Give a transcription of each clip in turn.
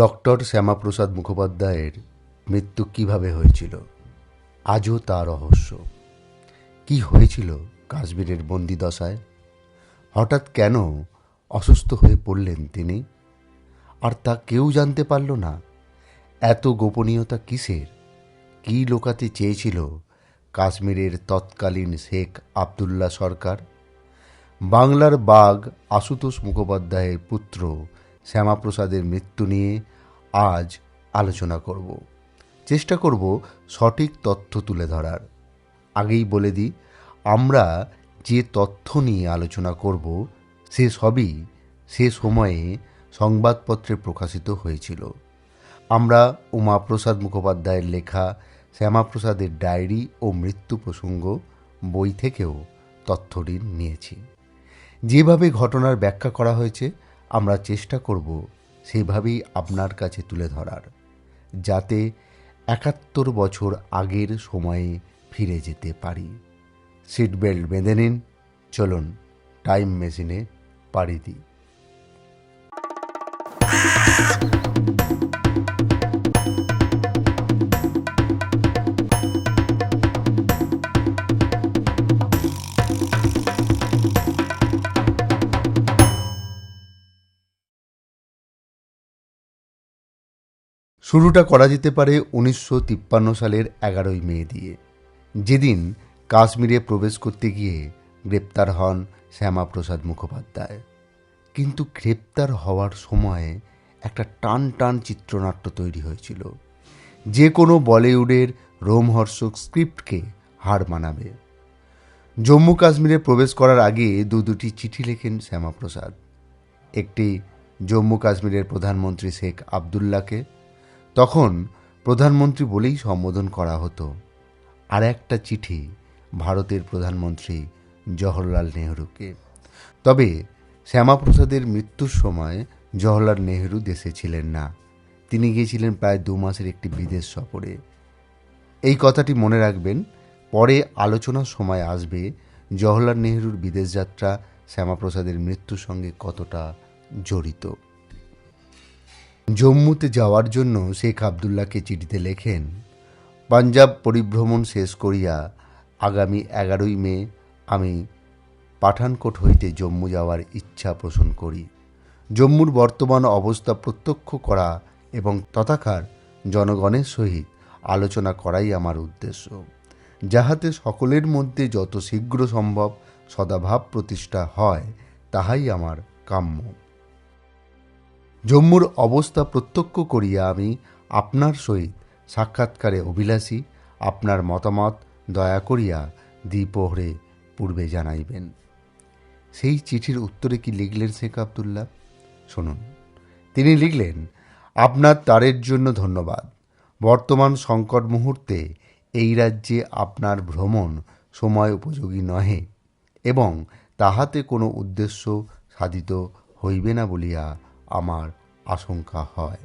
Doctor Shyamaprasad মুখোপাধ্যায়ের মৃত্যু কীভাবে হয়েছিল? আজও তা রহস্য। কি হয়েছিল কাশ্মীরের বন্দিদশায়? হঠাৎ কেন অসুস্থ হয়ে পড়লেন তিনি? আর তা কেউ জানতে পারল না। এত গোপনীয়তা কিসের? কী লোকাতে চেয়েছিল কাশ্মীরের তৎকালীন শেখ আবদুল্লাহ সরকার? বাংলার বাঘ আশুতোষ মুখোপাধ্যায়ের পুত্র শ্যামাপ্রসাদের মৃত্যু নিয়ে আজ আলোচনা করব। চেষ্টা করব সঠিক তথ্য তুলে ধরার। আগেই বলে দিই, আমরা যে তথ্য নিয়ে আলোচনা করব, সে সবই সে সময়ে সংবাদপত্রে প্রকাশিত হয়েছিল। আমরা উমাপ্রসাদ মুখোপাধ্যায়ের লেখা, শ্যামাপ্রসাদের ডায়েরি ও মৃত্যু প্রসঙ্গ বই থেকেও তথ্যটি নিয়েছি। যেভাবে ঘটনার ব্যাখ্যা করা হয়েছে আমরা চেষ্টা করব সেভাবেই আপনার কাছে তুলে ধরার, যাতে একাত্তর বছর আগের সময়ে ফিরে যেতে পারি। সিট বেল্ট বেঁধে নিন, চলুন, টাইম মেশিনে পাড়ি দিই। শুরুটা করা যেতে পারে উনিশশো তিপ্পান্ন সালের এগারোই মে দিয়ে। যেদিন কাশ্মীরে প্রবেশ করতে গিয়ে গ্রেপ্তার হন শ্যামাপ্রসাদ মুখোপাধ্যায়। কিন্তু গ্রেপ্তার হওয়ার সময় একটা টান টান চিত্রনাট্য তৈরি হয়েছিল। যে কোনো বলিউডের রোমহর্ষক স্ক্রিপ্টকে হার মানাবে। জম্মু কাশ্মীরে প্রবেশ করার আগে দু দুটি চিঠি লেখেন শ্যামাপ্রসাদ। একটি জম্মু কাশ্মীরের প্রধানমন্ত্রী শেখ আবদুল্লাহকে তখন প্রধানমন্ত্রী বলেই সম্বোধন করা হতো। আর একটা চিঠি ভারতের প্রধানমন্ত্রী জওহরলাল নেহরুকে। তবে শ্যামাপ্রসাদের মৃত্যুর সময় জওহরলাল নেহরু দেশে ছিলেন না। তিনি গিয়েছিলেন প্রায় দু মাসের একটি বিদেশ সফরে। এই কথাটি মনে রাখবেন, পরে আলোচনার সময় আসবে জওহরলাল নেহরুর বিদেশ যাত্রা শ্যামাপ্রসাদের মৃত্যুর সঙ্গে কতটা জড়িত। জম্মুতে যাওয়ার জন্য শেখ আবদুল্লাহকে চিঠিতে লেখেন, পাঞ্জাব পরিভ্রমণ শেষ করিয়া আগামী এগারোই মে আমি পাঠানকোট হইতে জম্মু যাওয়ার ইচ্ছা পোষণ করি। জম্মুর বর্তমান অবস্থা প্রত্যক্ষ করা এবং তথাকার জনগণের সহিত আলোচনা করাই আমার উদ্দেশ্য। যাহাতে সকলের মধ্যে যত শীঘ্র সম্ভব সদাভাব প্রতিষ্ঠা হয়, তাহাই আমার কাম্য। জম্মুর অবস্থা প্রত্যক্ষ করিয়া আমি আপনার সহিত সাক্ষাৎকারে অভিলাষী আপনার মতামত দয়া করিয়া দ্বিপ্রহরে পূর্বে জানাইবেন। সেই চিঠির উত্তরে কি লিখলেন শেখ আবদুল্লাহ? শুনুন। তিনি লিখলেন, আপনার তারের জন্য ধন্যবাদ। বর্তমান সংকট মুহূর্তে এই রাজ্যে আপনার ভ্রমণ সময় উপযোগী নহে এবং তাহাতে কোনো উদ্দেশ্য সাধিত হইবে না বলিয়া আমার আশঙ্কা হয়।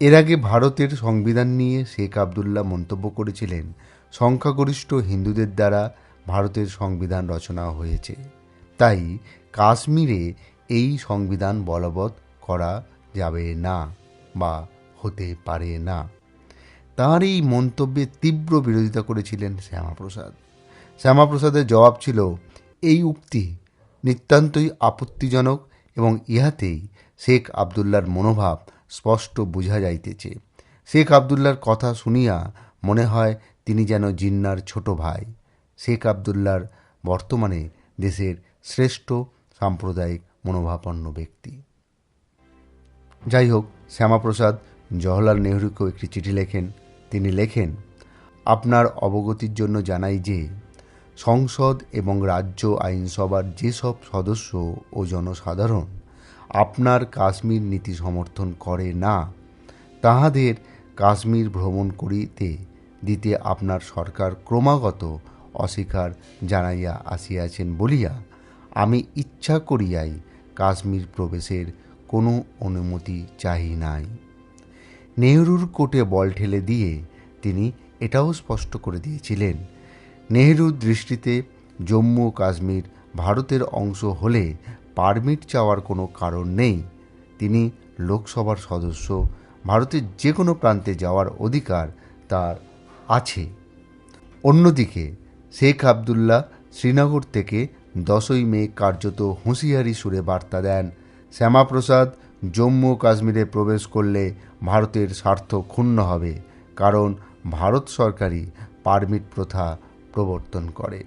এর আগে ভারতের সংবিধান নিয়ে শেখ আবদুল্লাহ মন্তব্য করেছিলেন, সংখ্যাগরিষ্ঠ হিন্দুদের দ্বারা ভারতের সংবিধান রচনা হয়েছে। তাই কাশ্মীরে এই সংবিধান বলবৎ করা যাবে না বা হতে পারে না। তার এই মন্তব্যে তীব্র বিরোধিতা করেছিলেন শ্যামাপ্রসাদ। শ্যামাপ্রসাদের জবাব ছিল, এই উক্তি নিতান্তই আপত্তিজনক এবং ইহাতেই শেখ আবদুল্লার মনোভাব স্পষ্ট বোঝা যাইতেছে। শেখ আবদুল্লার কথা শুনিয়া মনে হয় তিনি যেন জিন্নার ছোট ভাই। শেখ আবদুল্লার বর্তমানে দেশের শ্রেষ্ঠ সাম্প্রদায়িক মনোভাবাপন্ন ব্যক্তি। যাই হোক শ্যামাপ্রসাদ জওহরলাল নেহরুকেও একটি চিঠি লেখেন। তিনি লেখেন, আপনার অবগতির জন্য জানাই যে সংসদ এবং রাজ্য আইনসভার যেসব সদস্য ও জনসাধারণ আপনার কাশ্মীর নীতি সমর্থন করে না, তাহাদের কাশ্মীর ভ্রমণ করিতে, দিতে আপনার সরকার ক্রমাগত অস্বীকার জানাইয়া আসিয়াছেন বলিয়া আমি ইচ্ছা করিয়াই কাশ্মীর প্রবেশের কোনো অনুমতি চাহি নাই। নেহরুর কোটে বল ঠেলে দিয়ে তিনি এটাও স্পষ্ট করে দিয়েছিলেন নেহরুর দৃষ্টিতে জম্মু ও কাশ্মীর ভারতের অংশ হলে পারমিট চাওয়ার কোনো কারণ নেই। তিনি লোকসভার সদস্য, ভারতের যে কোনো প্রান্তে যাওয়ার অধিকার তার আছে। অন্যদিকে, শেখ আবদুল্লাহ শ্রীনগর থেকে দশই মে কার্যত হুঁশিয়ারি সুরে বার্তা দেন, শ্যামাপ্রসাদ জম্মু কাশ্মীরে প্রবেশ করলে ভারতের স্বার্থ ক্ষুণ্ণ হবে, কারণ ভারত সরকারই পারমিট প্রথা প্রবর্তন করে।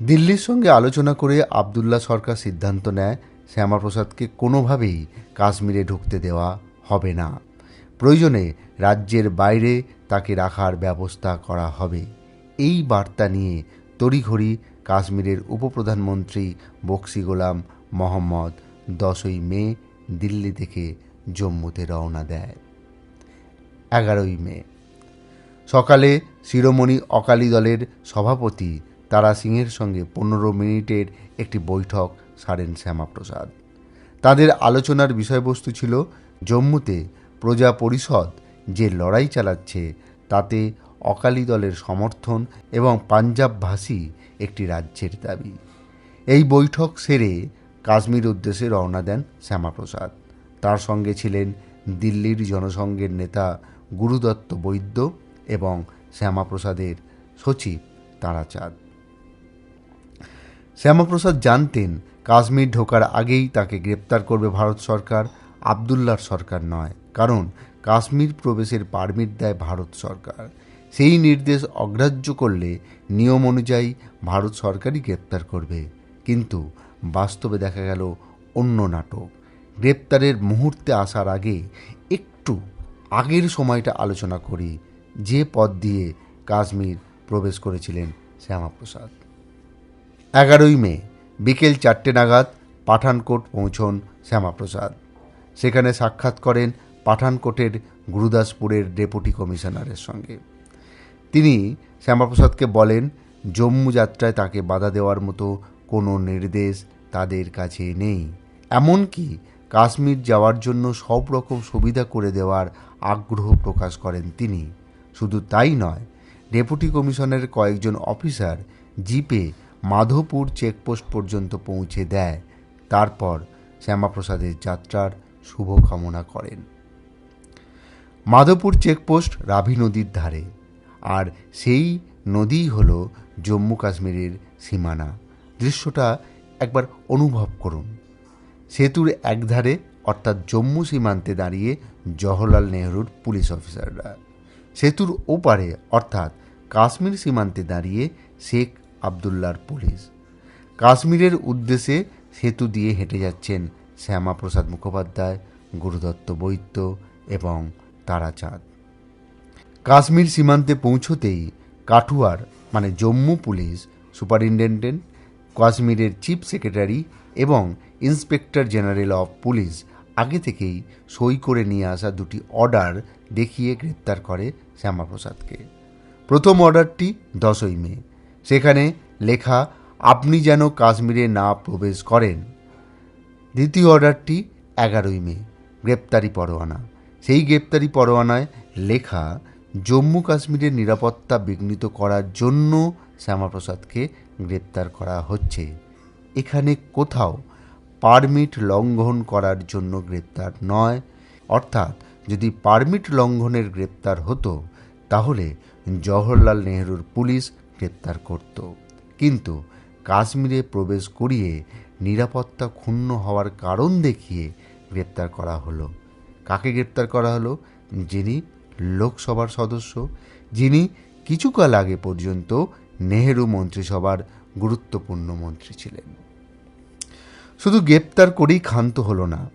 দিল্লির সঙ্গে আলোচনা করে আবদুল্লাহ সরকার সিদ্ধান্ত নেয়, শ্যামাপ্রসাদকে কোনোভাবেই কাশ্মীরে ঢুকতে দেওয়া হবে না। প্রয়োজনে রাজ্যের বাইরে তাকে রাখার ব্যবস্থা করা হবে। এই বার্তা নিয়ে তড়িঘড়ি কাশ্মীরের উপপ্রধানমন্ত্রী বক্সি গোলাম মোহাম্মদ দশই মে দিল্লি থেকে জম্মুতে রওনা দেয়। এগারোই মে সকালে শিরোমণি অকালি দলের সভাপতি তারা সিংয়ের সঙ্গে পনেরো মিনিটের একটি বৈঠক সারেন শ্যামাপ্রসাদ। তাদের আলোচনার বিষয়বস্তু ছিল জম্মুতে প্রজা পরিষদ যে লড়াই চালাচ্ছে তাতে অকালি দলের সমর্থন এবং পাঞ্জাবভাষী একটি রাজ্যের দাবি। এই বৈঠক সেরে কাশ্মীর উদ্দেশ্যে রওনা দেন শ্যামাপ্রসাদ। তার সঙ্গে ছিলেন দিল্লির জনসংঘের নেতা গুরুদত্ত বৈদ্য এবং শ্যামাপ্রসাদের সচিব তারাচাঁদ। শ্যামাপ্রসাদ জানতেন, কাশ্মীর ঢোকার আগেই তাকে গ্রেপ্তার করবে ভারত সরকার আবদুল্লার সরকার নয়, কারণ কাশ্মীর প্রবেশের পারমিট দেয় ভারত সরকার। সেই নির্দেশ অগ্রাহ্য করলে নিয়ম অনুযায়ী ভারত সরকারই গ্রেপ্তার করবে। কিন্তু বাস্তবে দেখা গেল অন্য নাটক। গ্রেপ্তারের মুহূর্তে আসার আগে একটু আগের সময়টা আলোচনা করি যে পথ দিয়ে কাশ্মীর প্রবেশ করেছিলেন শ্যামাপ্রসাদ। এগারোই মে, বিকেল চারটে নাগাদ পাঠানকোট পৌঁছন শ্যামাপ্রসাদ। সেখানে সাক্ষাৎ করেন পাঠানকোটের গুরুদাসপুরের ডেপুটি কমিশনারের সঙ্গে। তিনি শ্যামাপ্রসাদকে বলেন, জম্মু যাত্রায় তাকে বাধা দেওয়ার মতো কোনো নির্দেশ তাদের কাছে নেই। এমনকি কাশ্মীর যাওয়ার জন্য সব রকম সুবিধা করে দেওয়ার আগ্রহ প্রকাশ করেন তিনি। শুধু তাই নয়, ডেপুটি কমিশনের কয়েকজন অফিসার জিপে মাধোপুর চেকপোস্ট পর্যন্ত পৌঁছে দেয়। তারপর শ্যামাপ্রসাদের যাত্রার শুভ কামনা করেন। মাধবপুর চেকপোস্ট রাভি নদীর ধারে, আর সেই নদীই হল জম্মু কাশ্মীরের সীমানা। দৃশ্যটা একবার অনুভব করুন। সেতুর একধারে, অর্থাৎ জম্মু সীমান্তে দাঁড়িয়ে জওহরলাল নেহরুর পুলিশ অফিসাররা। সেতুর ওপারে, অর্থাৎ কাশ্মীর সীমান্তে দাঁড়িয়ে শেখ আবদুল্লার পুলিশ। কাশ্মীরের উদ্দেশ্যে সেতু দিয়ে হেঁটে যাচ্ছেন শ্যামাপ্রসাদ মুখোপাধ্যায়, গুরুদত্ত বৈদ্য এবং তারাচাঁদ। কাশ্মীর সীমান্তে পৌঁছতেই কাঠুয়ার মানে জম্মু পুলিশ সুপারিনটেন্ডেন্ট, কাশ্মীরের চিফ সেক্রেটারি এবং ইন্সপেক্টর জেনারেল অফ পুলিশ আগে থেকেই সই করে নিয়ে আসা দুটি অর্ডার দেখিয়ে গ্রেপ্তার করে শ্যামাপ্রসাদকে। প্রথম অর্ডারটি দশই মে। সেখানে লেখা, আপনি যেন কাশ্মীরে না প্রবেশ করেন। দ্বিতীয় অর্ডারটি এগারোই মে। গ্রেপ্তারি পরোয়ানা। সেই গ্রেপ্তারি পরোয়ানায় লেখা, জম্মু কাশ্মীরের নিরাপত্তা বিঘ্নিত করার জন্য শ্যামাপ্রসাদকে গ্রেপ্তার করা হচ্ছে। এখানে কোথাও পারমিট লঙ্ঘন করার জন্য গ্রেপ্তার নয়। অর্থাৎ যদি পারমিট লঙ্ঘনের গ্রেপ্তার হতো, তাহলে জওহরলাল নেহরুর পুলিশ গ্রেপ্তার করত। কিন্তু কাশ্মীরে প্রবেশ করিয়ে নিরাপত্তা ক্ষুণ্ণ হওয়ার কারণ দেখিয়ে গ্রেপ্তার করা হলো। কাকে গ্রেপ্তার করা হলো? যিনি লোকসভার সদস্য, যিনি কিছুকাল আগে পর্যন্ত নেহেরু মন্ত্রিসভার গুরুত্বপূর্ণ মন্ত্রী ছিলেন। শুধু গ্রেপ্তার করেই ক্ষান্ত হলো না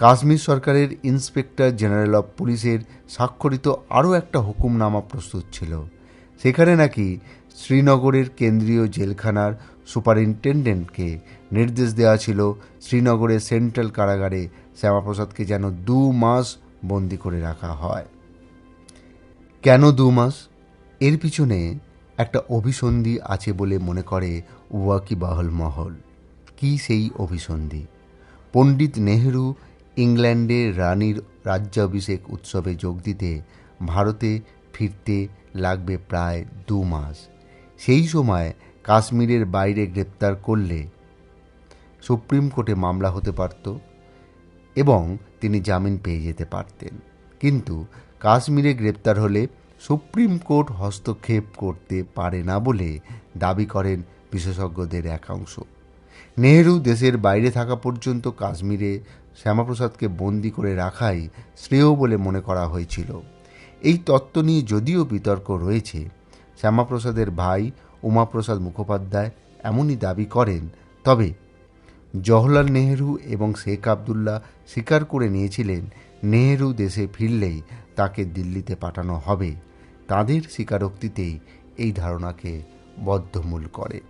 কাশ্মীর সরকারের ইন্সপেক্টর জেনারেল অফ পুলিশের স্বাক্ষরিত আরও একটা হুকুমনামা প্রস্তুত ছিল। সেখানে নাকি শ্রীনগরের কেন্দ্রীয় জেলখানার সুপারিনটেন্ডেন্টকে নির্দেশ দেওয়া ছিল শ্রীনগরের সেন্ট্রাল কারাগারে শ্যামাপ্রসাদকে যেন দু মাস বন্দি করে রাখা হয়। কেন দু মাস? এর পিছনে একটা অভিসন্ধি আছে বলে মনে করে ওয়াকিবাহল মহল। কি সেই অভিসন্ধি? পণ্ডিত নেহেরু ইংল্যান্ডে রানীর রাজ্যাভিষেক উৎসবে যোগ দিতে ভারতে ফিরতে লাগবে প্রায় দু মাস। সেই সময় কাশ্মীরের বাইরে গ্রেপ্তার করলে সুপ্রিম কোর্টে মামলা হতে পারত এবং তিনি জামিন পেয়ে যেতে পারতেন। কিন্তু কাশ্মীরে গ্রেপ্তার হলে সুপ্রিম কোর্ট হস্তক্ষেপ করতে পারে না বলে দাবি করেন বিশেষজ্ঞদের একাংশ। নেহেরু দেশের বাইরে থাকা পর্যন্ত কাশ্মীরে শ্যামাপ্রসাদকে বন্দি করে রাখাই শ্রেয় বলে মনে করা হয়েছিল। এই তত্ত্ব নিয়ে যদিও বিতর্ক রয়েছে, শ্যামাপ্রসাদের ভাই উমাপ্রসাদ মুখোপাধ্যায় এমনই দাবি করেন, তবে জওহরলাল নেহেরু এবং শেখ আবদুল্লাহ স্বীকার করে নিয়েছিলেন, নেহেরু দেশে ফিরলেই তাকে দিল্লিতে পাঠানো হবে। তাদের স্বীকারোক্তিতেই এই ধারণাকে বদ্ধমূল করে।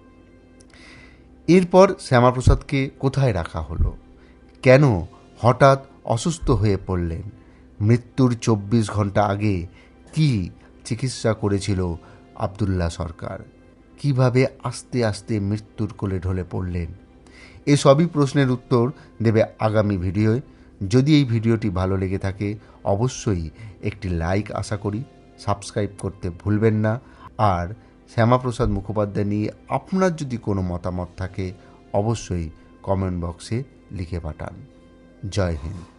এরপর শ্যামাপ্রসাদকে কোথায় রাখা হলো? কেন হঠাৎ অসুস্থ হয়ে পড়লেন। মৃত্যুর চব্বিশ ঘণ্টা আগে কি চিকিৎসা করেছিল আবদুল্লাহ সরকার? কীভাবে আস্তে আস্তে মৃত্যুর কোলে ঢলে পড়লেন? এসবই প্রশ্নের উত্তর দেবে আগামী ভিডিওয়। যদি এই ভিডিওটি ভালো লেগে থাকে, অবশ্যই একটি লাইক আশা করি, সাবস্ক্রাইব করতে ভুলবেন না। আর শ্যামাপ্রসাদ মুখোপাধ্যায় নিয়ে আপনার যদি কোনো মতামত থাকে, অবশ্যই কমেন্ট বক্সে লিখে পাঠান। জয় হিন্দ